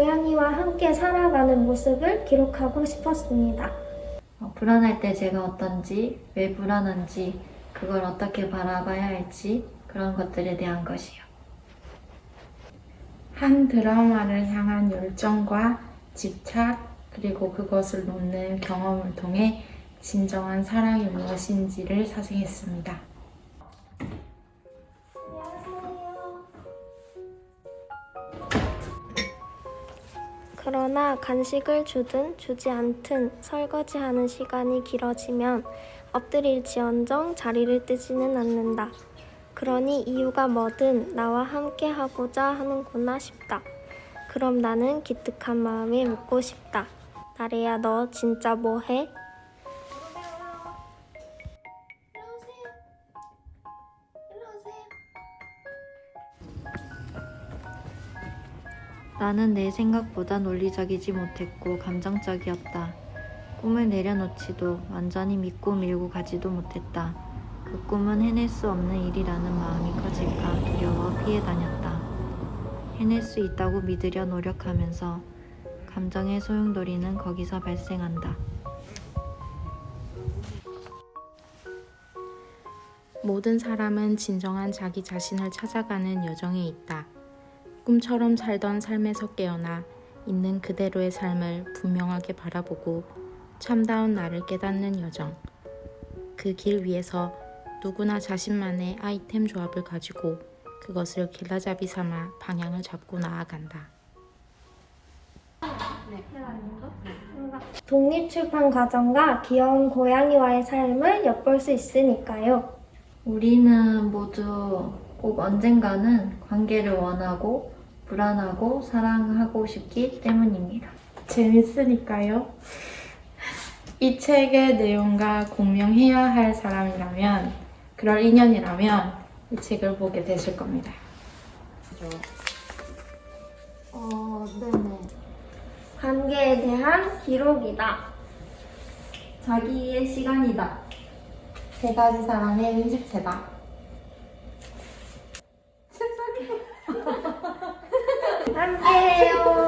고양이와 함께 살아가는 모습을 기록하고 싶었습니다. 어, 불안할 때 제가 어떤지, 왜 불안한지, 그걸 어떻게 바라봐야 할지 그런 것들에 대한 것이요. 한 드라마를 향한 열정과 집착, 그리고 그것을 놓는 경험을 통해 진정한 사랑이 무엇인지를 사생했습니다. 그러나 간식을 주든 주지 않든 설거지하는 시간이 길어지면 엎드릴지언정 자리를 뜨지는 않는다. 그러니 이유가 뭐든 나와 함께 하고자 하는구나 싶다. 그럼 나는 기특한 마음에 묻고 싶다. 나래야 너 진짜 뭐해? 나는 내 생각보다 논리적이지 못했고 감정적이었다. 꿈을 내려놓지도 완전히 믿고 밀고 가지도 못했다. 그 꿈은 해낼 수 없는 일이라는 마음이 커질까 두려워 피해 다녔다. 해낼 수 있다고 믿으려 노력하면서 감정의 소용돌이는 거기서 발생한다. 모든 사람은 진정한 자기 자신을 찾아가는 여정에 있다. 꿈처럼 살던 삶에서 깨어나 있는 그대로의 삶을 분명하게 바라보고 참다운 나를 깨닫는 여정. 그 길 위에서 누구나 자신만의 아이템 조합을 가지고 그것을 길라잡이 삼아 방향을 잡고 나아간다. 독립출판 과정과 귀여운 고양이와의 삶을 엿볼 수 있으니까요. 우리는 모두 꼭 언젠가는 관계를 원하고 불안하고 사랑하고 싶기 때문입니다. 재밌으니까요. 이 책의 내용과 공명해야 할 사람이라면, 그럴 인연이라면 이 책을 보게 되실 겁니다. 어, 네네. 관계에 대한 기록이다. 자기의 시간이다. 세 가지 사람의 민집체다. 함께해요.